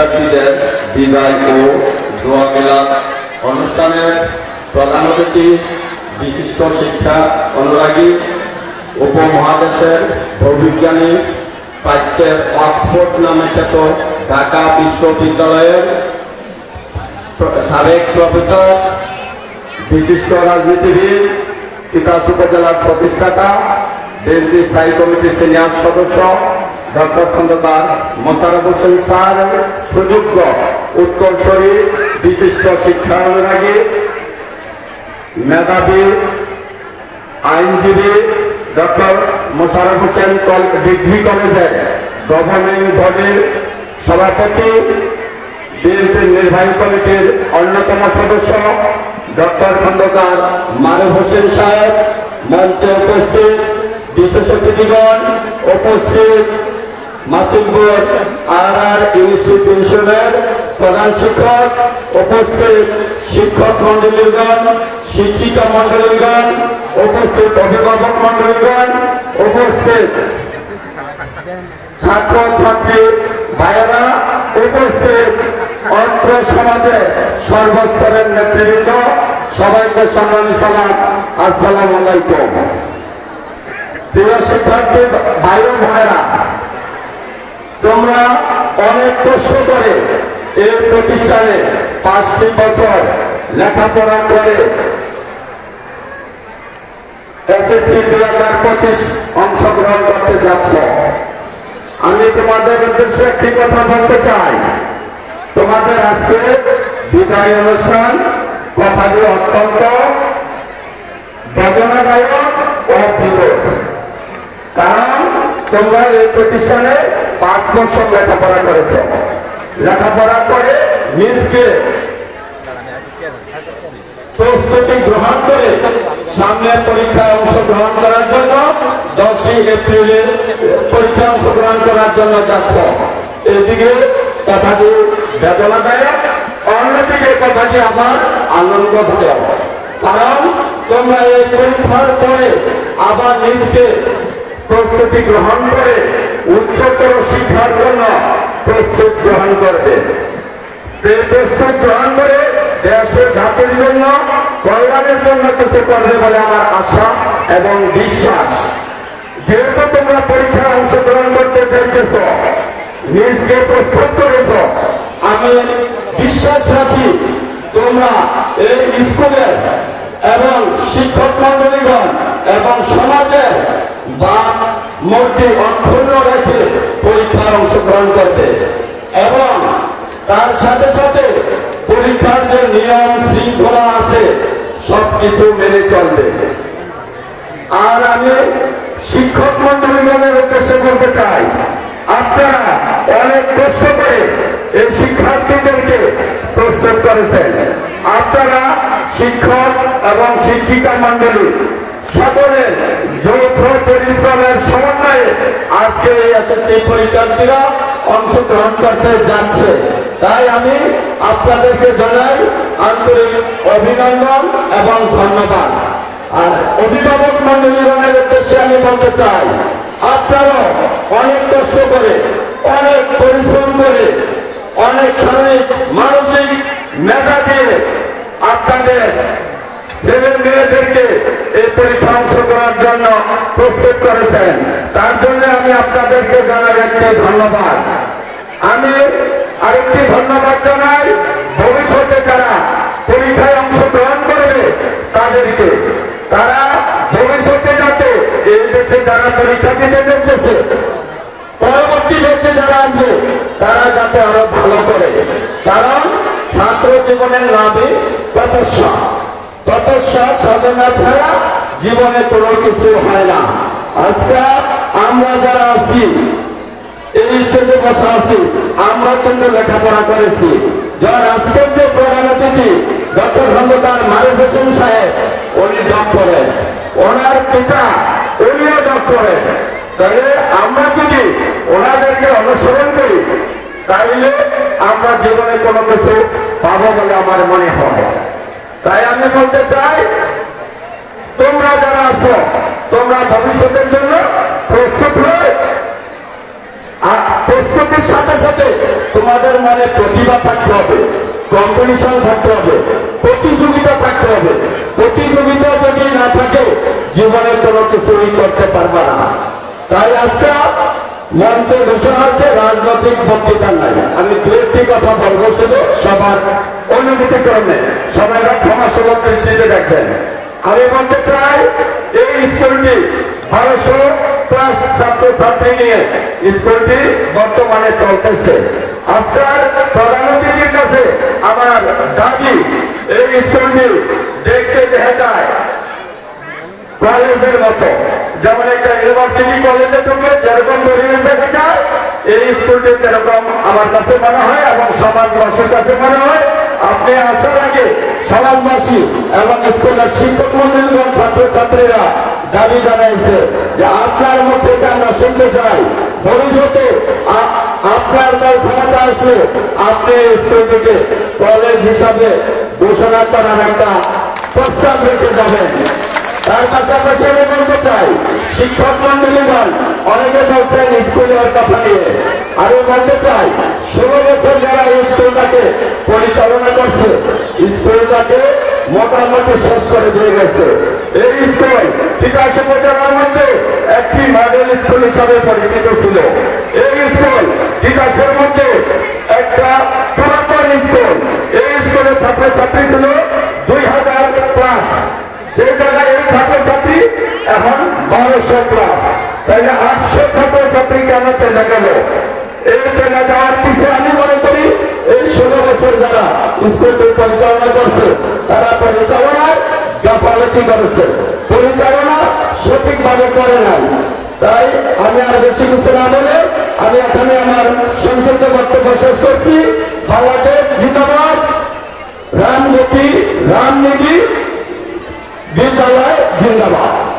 শিক্ষার্থীদের বিদায় ও দোয়া মেলা অনুষ্ঠানের প্রধান অতিথি, বিশিষ্ট শিক্ষা অনুরাগী, উপমহাদেশের অভিজ্ঞানী প্রাচ্যের অক্সফোর্ড নামে খ্যাত ঢাকা বিশ্ববিদ্যালয়ের সাবেক প্রফেসর, বিশিষ্ট রাজনীতিবিদ, তিতাস উপজেলার প্রতিষ্ঠাতা বিএনপি স্থায়ী কমিটির সিনিয়র সদস্য ডক্টর খন্দকার মোশারফ হোসেন স্যার, সুযোগ্য উত্তরসরী বিশিষ্ট শিক্ষা অনুরাগী মেধাবী আইনজীবী ডক্টর মোশারফ হোসেন ডিগ্রি কলেজের গভর্নিং বডির সভাপতি, বিএনপির নির্বাহী কমিটির অন্যতম সদস্য ডক্টর খন্দকার মারুফ হোসেন সাহেব। মঞ্চে উপস্থিত বিশেষ অতিথিগণ উপস্থিত মাসিমপুর আর আর ইনস্টিটিউশনের প্রধান শিক্ষক, উপস্থিত শিক্ষক মন্ডলীগণ, শিক্ষিকা মন্ডলীগণ, উপস্থিত অভিভাবক মন্ডলীগণ, উপস্থিত ছাত্র, ছাত্রী ভাইয়েরা, উপস্থিত অর্থ সমাজে সর্বস্তরের নেতৃবৃন্দ, সবাইকে সম্মানী সালাম আসসালাম আলাইকুম। প্রিয় শিক্ষার্থী, ভাই ভাইয়েরা তোমরা অনেক কষ্ট করে এই প্রতিষ্ঠানে পাঁচটি বছর লেখাপড়া করে এসএসসি দুই হাজার পঁচিশ অংশগ্রহণ করতে যাচ্ছ। আমি তোমাদের উদ্দেশ্যে একটি কথা বলতে চাই। তোমাদের আজকে বিদায় অনুষ্ঠান কথাটি অত্যন্ত বেদনাদায়ক ও বিরোধ কারণ তোমরা এই প্রতিষ্ঠানে পাঁচ বছর লেখাপড়া করেছ। লেখাপড়া করে নিজকে প্রস্তুতি গ্রহণ করে সামনের পরীক্ষায় অংশগ্রহণ করার জন্য দশই এপ্রিলে পরীক্ষায় অংশগ্রহণ করার জন্য যাচ্ছ। এদিকে কথাটি বেদনাদায়ক অন্যদিকে কথাটি আবার আনন্দদায়ক কারণ তোমরা এই পরীক্ষার পরে আবার নিজকে প্রস্তুতি গ্রহণ করে উচ্চতর শিক্ষার জন্য প্রস্তুত গ্রহণ করবে। প্রস্তুত গ্রহণ করে দেশ ও জাতির জন্য, কল্যাণের জন্য কিছু করবে বলে আমার আশা এবং বিশ্বাস। যেহেতু তোমরা মূর্তি অক্ষুণ্ণ রেখে পরীক্ষায় অংশগ্রহণ করবে। এবং তার সাথে সাথে পরীক্ষার যে নিয়ম শৃঙ্খলা আছে, সবকিছু মেনে চলবে। আর আমি শিক্ষক মন্ডলীগণের উদ্দেশ্যে করতে চাই, আপনারা অনেক কষ্ট করে এই শিক্ষার্থীদেরকে প্রস্তুত করেছেন। আপনারা শিক্ষক এবং শিক্ষিকা মন্ডলী সকলের যৌথ পরিশ্রমের সমন্বয়ে আজকে এই এসএসসি পরীক্ষার্থীরা অংশগ্রহণ করতে যাচ্ছে। তাই আমি আপনাদেরকে জানাই আন্তরিক অভিনন্দন এবং ধন্যবাদ। আর অভিভাবক মন্ডলীগণের উদ্দেশ্যে আমি বলতে চাই, আপনারাও অনেক কষ্ট করে, অনেক পরিশ্রম করে, অনেক শারীরিক মানসিক মেধা দিয়ে আপনাদের ছেলে মেয়েদেরকে এই পরীক্ষা অংশগ্রহণের জন্য প্রস্তুত করেছেন। তার জন্য আমি আপনাদেরকে জানাই একটি ধন্যবাদ। আমি আরেকটি ধন্যবাদ জানাই, ভবিষ্যতে যারা পরীক্ষায় অংশগ্রহণ করবে তাদেরকে। তারা ভবিষ্যতে যাতে এই দেশে যারা পরীক্ষা দিতে যেতেছে পরবর্তী দেশে যারা আসবে, তারা যাতে আরও ভালো করে। কারণ ছাত্র জীবনের লাভে তপস্যা। তপস্যা সাধনা ছাড়া জীবনে কোনো কিছু হয় না। আজকে আমরা যারা আছি, এই স্টেজে বসা আছি, আমরা কিন্তু লেখাপড়া করেছি। যার আজকের যে প্রধান অতিথি, ডক্টর খন্দকার মারুফ হোসেন সাহেব, উনি ডক্টরেট ওনার পিতা, উনিও ডক্টরেট তাহলে আমরা যদি ওনাদেরকে অনুসরণ করি, তাইলে আমরা জীবনে কোনো কিছু পাবো বলে আমার মনে হয়। তাই আমি বলতে চাই, তোমরা যারা আছো, তোমরা ভবিষ্যতের জন্য প্রস্তুত হয়ে, আর প্রস্তুত সাথে সাথে তোমাদের মনে প্রতিভা থাকতে হবে কম্পিটিশন থাকতে হবে, প্রতিযোগিতা থাকতে হবে। প্রতিযোগিতা যদি না থাকে, জীবনে কোনো কিছুই করতে পারবে না। তাই আজকে মঞ্চে ঘোষণা হচ্ছে রাজনৈতিক বক্তৃতা নাই আমি দু একটি কথা বলব শুধু সবার অনুমতি ক্রমে সবাই ক্ষমা সুলভ দৃষ্টিতে দেখবেন। আমি বলতে চাই, এই স্কুলটি বারোশো ক্লাস ছাত্র ছাত্রী নিয়ে স্কুলটি বর্তমানে চলতেছে। আজকাল প্রধান অতিথির কাছে আমার দাবি, এই স্কুলটি দেখতে দেখা যায় কলেজের মতো, যেমন একটা ইউনিভার্সিটি কলেজে ঢুকলে যেরকম পরিবেশ দেখা যায়, এই স্কুলটি যেরকম আমার কাছে মনে হয় এবং সমাজবাসীর কাছে মনে হয়। আপনি আসার আগে সমাজবাসী এবং স্কুলের শিক্ষক মন্ডলীগণ ছাত্রছাত্রীরা দাবি জানাইছে যে আপনার থেকে আমরা শুনতে চাই। ভবিষ্যতে আপনার দল ক্ষমতা আসলে আপনি স্কুলটিকে কলেজ হিসাবে ঘোষণা করার একটা প্রস্তাব রেখে যাবেন। তার পাশাপাশি আমি বলতে চাই, শিক্ষক মন্ডলীগণ, অনেকে বলছেন স্কুলের কথা নিয়ে আমি বলতে চাই, ষোলো বছর যারা মোটামুটি শেষ করে দিয়ে গেছে। এই স্কুল বিকাশ উপজেলার মধ্যে একটি মডেল স্কুল হিসাবে পরিচিত ছিল। এই স্কুল বিকাশের মধ্যে একটা পুরাতন স্কুল। এই স্কুলের ছাত্রছাত্রী ছিল দুই হাজার ক্লাস। সেই জায়গায় এই ছাত্রছাত্রী এখন বারোশো ক্লাস। তাইলে আটশো ছাত্রছাত্রী কেন চেনা গেল? এই চেনা যাওয়ার পিছিয়ে আমি মনে করি এই ষোলো বছর যারা স্কুলটি পরিচালনা করছে পরিচালনায় গাফালতি করেছে। পরিচালনা সঠিকভাবে করে নাই। তাই আমি আর বেশি কিছু না বলে আমি এখানে আমার সংক্ষিপ্ত বক্তব্য শেষ করছি। বাংলাদেশ জিন্দাবাদ। রামগতি রামনীতি, বিদ্যালয় জিন্দাবাদ।